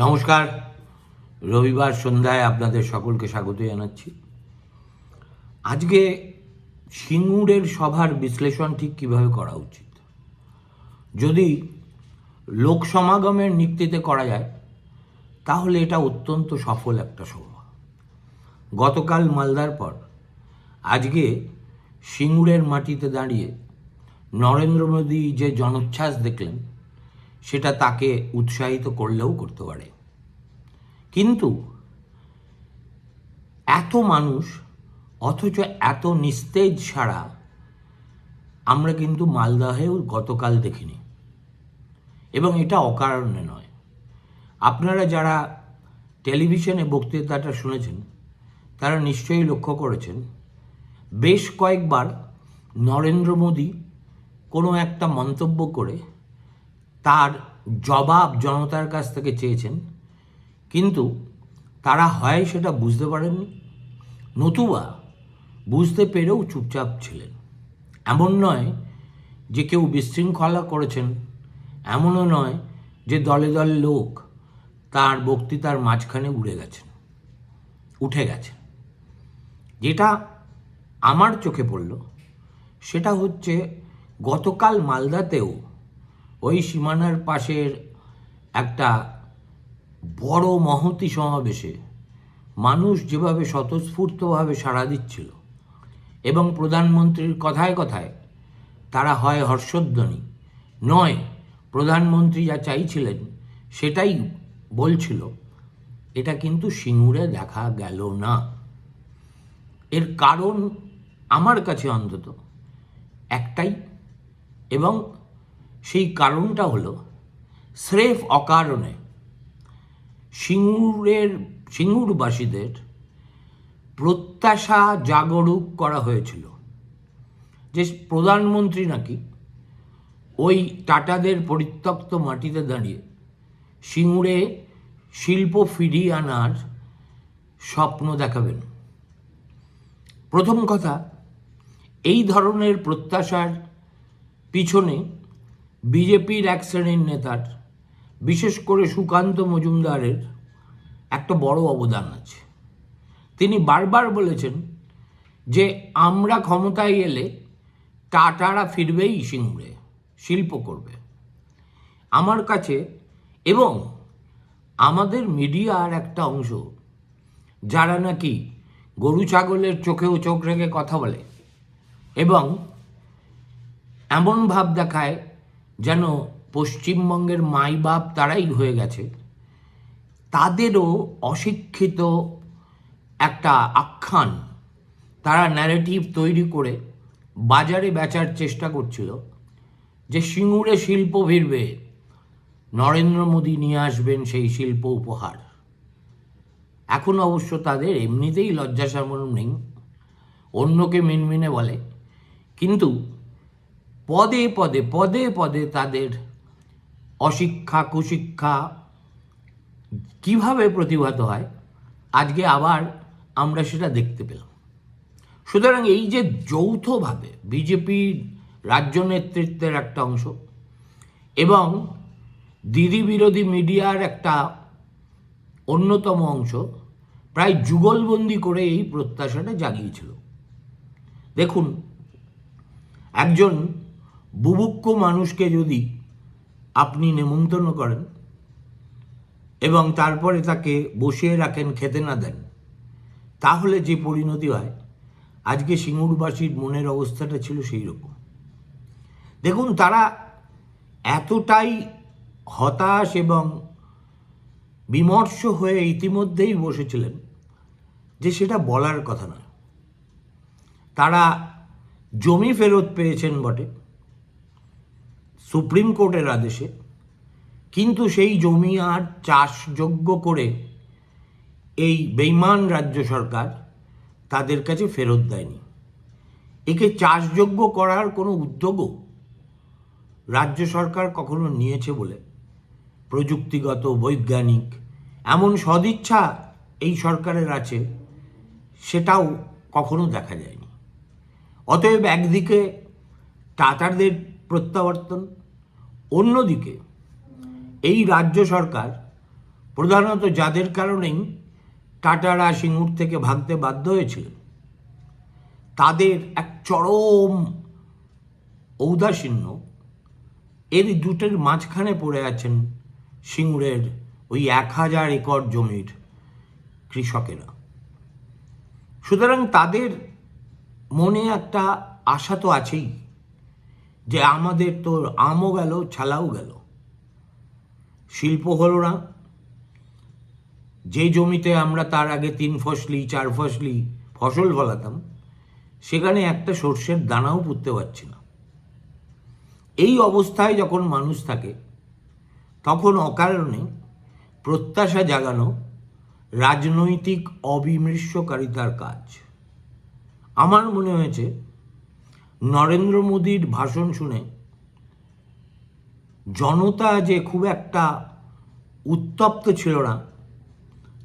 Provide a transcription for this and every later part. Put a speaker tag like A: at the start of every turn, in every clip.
A: নমস্কার। রবিবার সন্ধ্যায় আপনাদের সকলকে স্বাগত জানাচ্ছি। আজকে সিঙ্গুরের সভার বিশ্লেষণ ঠিক কীভাবে করা উচিত? যদি লোক সমাগমের নিক্তিতে করা যায়, তাহলে এটা অত্যন্ত সফল একটা সভা। গতকাল মালদার পর আজকে সিঙ্গুরের মাটিতে দাঁড়িয়ে নরেন্দ্র মোদী যে জনোচ্ছ্বাস দেখলেন সেটা তাকে উৎসাহিত করলেও করতে পারে। কিন্তু এত মানুষ, অথচ এত নিস্তেজ ছাড়া আমরা কিন্তু মালদাহেও গতকাল দেখিনি। এবং এটা অকারণে নয়। আপনারা যারা টেলিভিশনে বক্তৃতাটা শুনেছেন, তারা নিশ্চয়ই লক্ষ্য করেছেন, বেশ কয়েকবার নরেন্দ্র মোদী কোনো একটা মন্তব্য করে তার জবাব জনতার কাছ থেকে চেয়েছেন, কিন্তু তারা হয় সেটা বুঝতে পারেননি। নতুবা বুঝতে পেরেও চুপচাপ ছিলেন। এমন নয় যে কেউ বিশৃঙ্খলা করেছেন, এমনও নয় যে দলে দলে লোক তার বক্তৃতার মাঝখানে উড়ে গেছেন, উঠে গেছেন। যেটা আমার চোখে পড়ল, সেটা হচ্ছে গতকাল মালদাতেও ওই সীমানার পাশের একটা বড় মহতি সমাবেশে মানুষ যেভাবে স্বতঃস্ফূর্তভাবে সাড়া দিচ্ছিল এবং প্রধানমন্ত্রীর কথায় কথায় তারা হয় হর্ষধ্বনি, নয় প্রধানমন্ত্রী যা চাইছিলেন সেটাই বলছিল, এটা কিন্তু সিঙ্গুরে দেখা গেল না। এর কারণ আমার কাছে অন্তত একটাই এবং সেই কারণটা হলো স্রেফ অকারণে সিঙ্গুরের, সিঙ্গুরবাসীদের প্রত্যাশা জাগরুক করা হয়েছিল। যে প্রধানমন্ত্রী নাকি ওই টাটাদের পরিত্যক্ত মাটিতে দাঁড়িয়ে সিঙ্গুরে শিল্প ফিরিয়ে আনার স্বপ্ন দেখাবেন। প্রথম কথা, এই ধরনের প্রত্যাশার পিছনে বিজেপির এক শ্রেণির নেতার, বিশেষ করে সুকান্ত মজুমদারের একটা বড় অবদান আছে। তিনি বারবার বলেছেন যে, আমরা ক্ষমতায় এলে টাটারা ফিরবেই সিঙ্গুরে, শিল্প করবে। আমার কাছে এবং আমাদের মিডিয়ার একটা অংশ, যারা নাকি গরু ছাগলের চোখেও চোখ রেখে কথা বলে এবং এমন ভাব দেখায় যেন পশ্চিমবঙ্গের মাই বাপ তারাই হয়ে গেছে। তাদেরও অশিক্ষিত একটা আখ্যান তারা ন্যারেটিভ তৈরি করে বাজারে বেচার চেষ্টা করছিল যে সিঙ্গুরে শিল্প ভিড়বে, নরেন্দ্র মোদী নিয়ে আসবেন সেই শিল্প উপহার। এখন অবশ্য তাদের এমনিতেই লজ্জা সামন নেই, অন্যকে মিনমিনে বলে। কিন্তু পদে পদে পদে পদে তাদের অশিক্ষা, কুশিক্ষা কীভাবে প্রতিভাত হয়, আজকে আবার আমরা সেটা দেখতে পেলাম। সুতরাং এই যে যৌথভাবে বিজেপির রাজ্য নেতৃত্বের একটা অংশ এবং দিদি বিরোধী মিডিয়ার একটা অন্যতম অংশ প্রায় যুগলবন্দি করে এই প্রত্যাশাটা জাগিয়েছিল। দেখুন, একজন বুভুক্ষ মানুষকে যদি আপনি নেমন্তন্ন করেন এবং তারপরে তাকে বসিয়ে রাখেন, খেতে না দেন, তাহলে যে পরিণতি হয়, আজকে সিঙ্গুরবাসীর মনের অবস্থাটা ছিল সেই রকম দেখুন, তারা এতটাই হতাশ এবং বিমর্ষ হয়ে ইতিমধ্যেই বসেছিলেন যে সেটা বলার কথা নয়। তারা জমি ফেরত পেয়েছেন বটে। সুপ্রিম কোর্টের আদেশে। কিন্তু সেই জমি আর চাষযোগ্য করে এই বেইমান রাজ্য সরকার তাদের কাছে ফেরত দেয়নি। একে চাষযোগ্য করার কোনো উদ্যোগও রাজ্য সরকার কখনো নিয়েছে বলে প্রযুক্তিগত, বৈজ্ঞানিক, এমন সদিচ্ছা এই সরকারের আছে সেটাও কখনো দেখা যায়নি। অতএব একদিকে টাটারদের প্রত্যাবর্তন অন্যদিকে, এই রাজ্য সরকার প্রধানত যাদের কারণেই টাটারা সিঙ্গুর থেকে ভাগতে বাধ্য হয়েছিল তাদের এক চরম ঔদাসীন্য এর দুটোর মাঝখানে পড়ে আছেন সিঙ্গুরের ওই এক হাজার একর জমির কৃষকেরা। সুতরাং তাদের মনে একটা আশা তো আছেই। যে আমাদের তো আমও গেল, ছালাও গেল। শিল্প হলো না। যে জমিতে আমরা তার আগে তিন ফসলি, চার ফসলি ফসল ফলাতাম, সেখানে একটা সর্ষের দানাও পুঁততে পারছি না। এই অবস্থায় যখন মানুষ থাকে, তখন অকারণে প্রত্যাশা জাগানো রাজনৈতিক অবিমৃষ্যকারিতার কাজ। আমার মনে হয়েছে নরেন্দ্র মোদীর ভাষণ শুনে জনতা যে খুব একটা উত্তপ্ত ছিল না,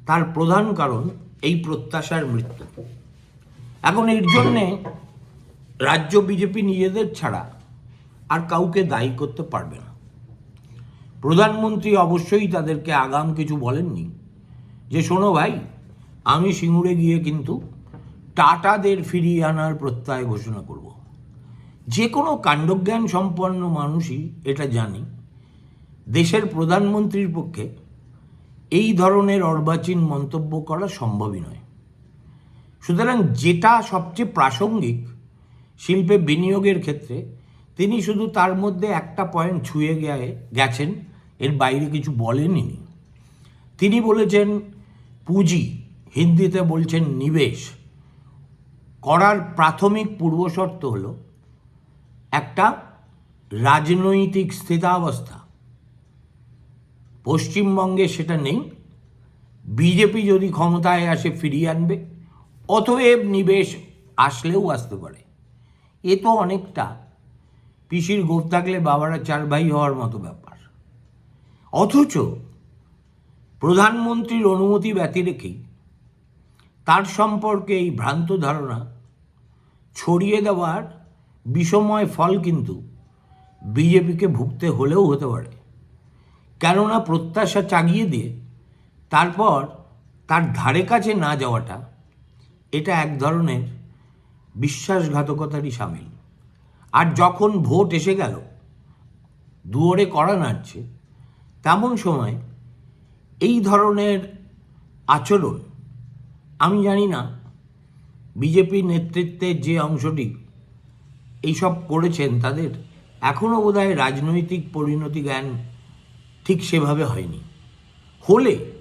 A: তার প্রধান কারণ এই প্রত্যাশার মৃত্যু। এখন এর জন্যে রাজ্য বিজেপি নিজেদের ছাড়া আর কাউকে দায়ী করতে পারবে না। প্রধানমন্ত্রী অবশ্যই তাদেরকে আগাম কিছু বলেননি যে, শোনো ভাই, আমি সিঙ্গুরে গিয়ে কিন্তু টাটাদের ফিরিয়ে আনার প্রত্যয় ঘোষণা করব। যে কোনো কাণ্ডজ্ঞান সম্পন্ন মানুষই এটা জানি দেশের প্রধানমন্ত্রীর পক্ষে এই ধরনের অর্বাচীন মন্তব্য করা সম্ভবই নয় সুতরাং যেটা সবচেয়ে প্রাসঙ্গিক, শিল্পে বিনিয়োগের ক্ষেত্রে তিনি শুধু তার মধ্যে একটা পয়েন্ট ছুঁয়ে গিয়ে গেছেন, এর বাইরে কিছু বলেনই নি। তিনি বলেছেন, পুঁজি হিন্দিতে বলছেন, নিবেশ করার প্রাথমিক পূর্বশর্ত হলো একটা রাজনৈতিক স্থিতাবস্থা। পশ্চিমবঙ্গে সেটা নেই। বিজেপি যদি ক্ষমতায় আসে ফিরিয়ে আনবে, অতএব নিবেশ আসলেও আসতে পারে। এ তো অনেকটা পিসির গোপ থাকলে বাবারা চার ভাই হওয়ার মতো ব্যাপার। অথচ প্রধানমন্ত্রীর অনুমতি ব্যতি রেখেই তার সম্পর্কে এই ভ্রান্ত ধারণা ছড়িয়ে দেওয়ার বিষময় ফল কিন্তু বিজেপিকে ভুগতে হলেও হতে পারে। কেননা প্রত্যাশা চাগিয়ে দিয়ে তারপর তার ধারে কাছে না যাওয়াটা এটা এক ধরনের বিশ্বাসঘাতকতারই সামিল। আর যখন ভোট এসে গেল, দুয়ারে করা নাড়ছে, তেমন সময় এই ধরনের আচরণ আমি জানি না। বিজেপি নেতৃত্বের যে অংশটি এইসব করেছেন তাদের এখনও বোধহয় রাজনৈতিক পরিণতি জ্ঞান ঠিক সেভাবে হয়নি। হলে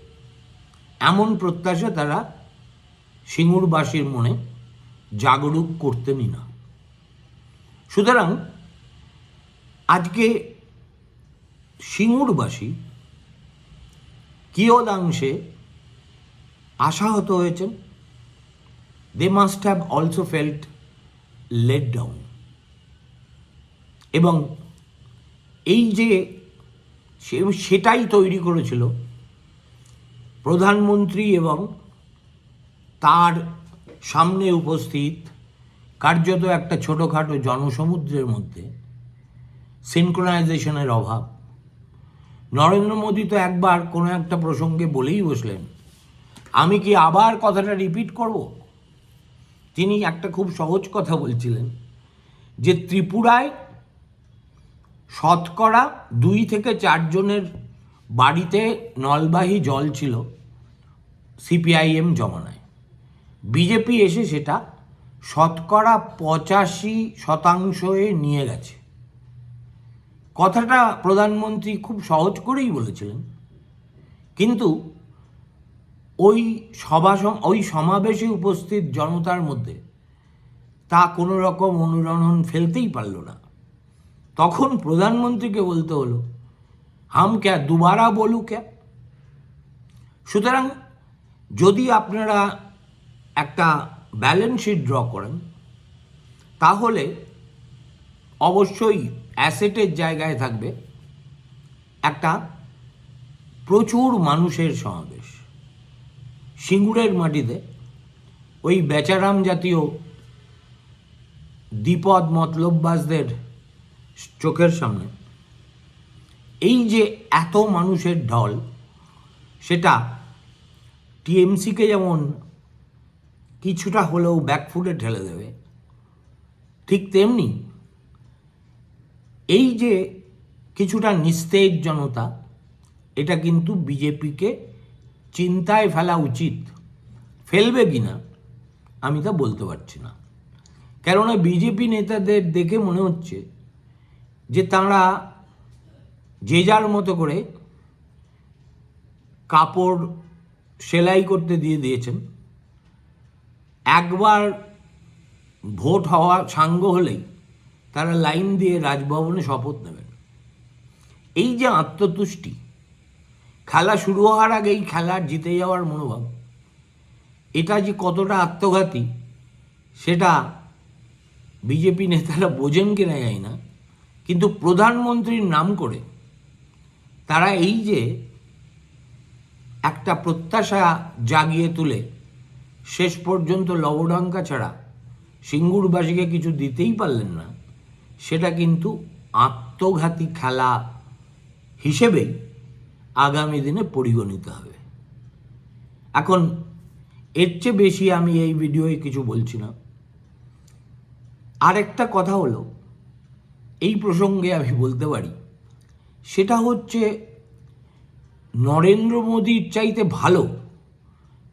A: এমন প্রত্যাশা তারা সিঙ্গুরবাসীর মনে জাগরুক করতেনই না। সুতরাং আজকে সিঙ্গুরবাসী কিয়দাংশে আশাহত হয়েছেন। They must have also felt let down এবং এই যে সেটাই তৈরি করেছিল প্রধানমন্ত্রী এবং তার সামনে উপস্থিত কার্যত একটা ছোটোখাটো জনসমুদ্রের মধ্যে সিনক্রোনাইজেশনের অভাব। নরেন্দ্র মোদী তো একবার কোনো একটা প্রসঙ্গে বলেই বসলেন, আমি কি আবার কথাটা রিপিট করব? তিনি একটা খুব সহজ কথা বলছিলেন যে, ত্রিপুরায় শতকরা দুই থেকে চারজনের বাড়িতে নলবাহী জল ছিল সিপিআইএম জমানায়। বিজেপি এসে সেটা শতকরা পঁচাশি শতাংশে নিয়ে গেছে। কথাটা প্রধানমন্ত্রী খুব সহজ করেই বলেছিলেন। কিন্তু ওই সভা ওই সমাবেশে উপস্থিত জনতার মধ্যে তা কোনো রকম অনুরণন ফেলতেই পারল না। তখন প্রধানমন্ত্রীকে বলতে হলো, হাম ক্যা, দুবারা বলু ক্যা? সুতরাং যদি আপনারা একটা ব্যালেন্স শিট ড্র করেন, তাহলে অবশ্যই অ্যাসেটের জায়গায় থাকবে একটা প্রচুর মানুষের সমাবেশ। সিঙ্গুরের মাটিতে ওই বেচারাম জাতীয় দ্বিপদ মতলববাজদের চোখের সামনে। এই যে এত মানুষের ঢল, সেটা টিএমসিকে যেমন কিছুটা হলেও ব্যাকফুটে ঠেলে দেবে, ঠিক তেমনি এই যে কিছুটা নিস্তেজ জনতা, এটা কিন্তু বিজেপিকে চিন্তায় ফেলা উচিত। ফেলবে কি না আমি তা বলতে পারছি না। কেননা বিজেপি নেতাদের দেখে মনে হচ্ছে যে তাঁরা যে যার মতো করে কাপড় সেলাই করতে দিয়ে দিয়েছেন। একবার ভোট হওয়া সাঙ্গ হলেই তারা লাইন দিয়ে রাজভবনে শপথ নেবেন। এই যে আত্মতুষ্টি, খেলা শুরু হওয়ার আগেই খেলার জিতে যাওয়ার মনোভাব, এটা যে কতটা আত্মঘাতী, সেটা বিজেপি নেতারা বোঝেন কিনা যায় না। কিন্তু প্রধানমন্ত্রীর নাম করে তারা এই যে একটা প্রত্যাশা জাগিয়ে তুলে, শেষ পর্যন্ত লবডঙ্কা ছাড়া সিঙ্গুরবাসীকে কিছু দিতেই পারলেন না, সেটা কিন্তু আত্মঘাতী খেলা হিসেবেই আগামী দিনে পরিগণিত হবে। এখন, এর চেয়ে বেশি আমি এই ভিডিওয়ে কিছু বলছি না। আরেকটা কথা হলো এই প্রসঙ্গে আমি বলতে পারি, সেটা হচ্ছে নরেন্দ্র মোদীর চাইতে ভালো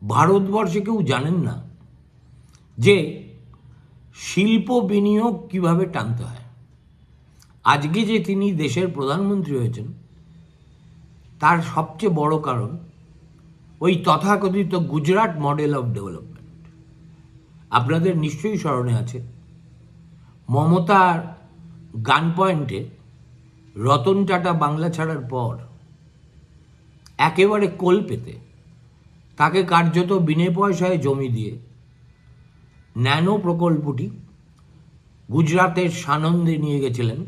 A: ভারতবর্ষে কেউ জানেন না যে শিল্প বিনিয়োগ কীভাবে টানতে হয়। আজকে যে তিনি দেশের প্রধানমন্ত্রী হয়েছেন, তার সবচেয়ে বড় কারণ ওই তথাকথিত গুজরাট মডেল অফ ডেভেলপমেন্ট আপনাদের নিশ্চয়ই স্মরণে আছে, মমতার গান পয়েন্টে রতন টাটা বাংলা ছাড়ার পর একেবারে কোল পেতে তাকে কার্যত বিনে পয়সায় জমি দিয়ে ন্যানো প্রকল্পটি গুজরাটের সানন্দে নিয়ে গেছিলেন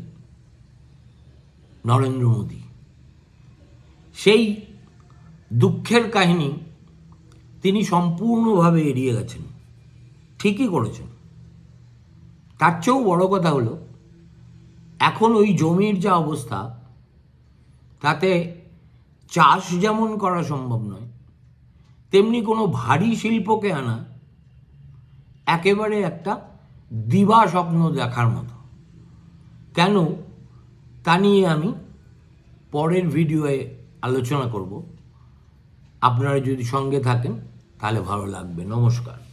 A: নরেন্দ্র মোদী। সেই দুঃখের কাহিনী তিনি সম্পূর্ণভাবে এড়িয়ে গেছেন, ঠিকই করেছেন। তার চেয়েও বড় কথা হলো এখন ওই জমির যা অবস্থা, তাতে চাষ যেমন করা সম্ভব নয়, তেমনি কোনো ভারী শিল্পকে আনা একেবারে একটা দিবা স্বপ্ন দেখার মতো। কেন? তা নিয়ে আমি পরের ভিডিওয়ে আলোচনা করব। আপনারা যদি সঙ্গে থাকেন, তাহলে ভালো লাগবে। নমস্কার।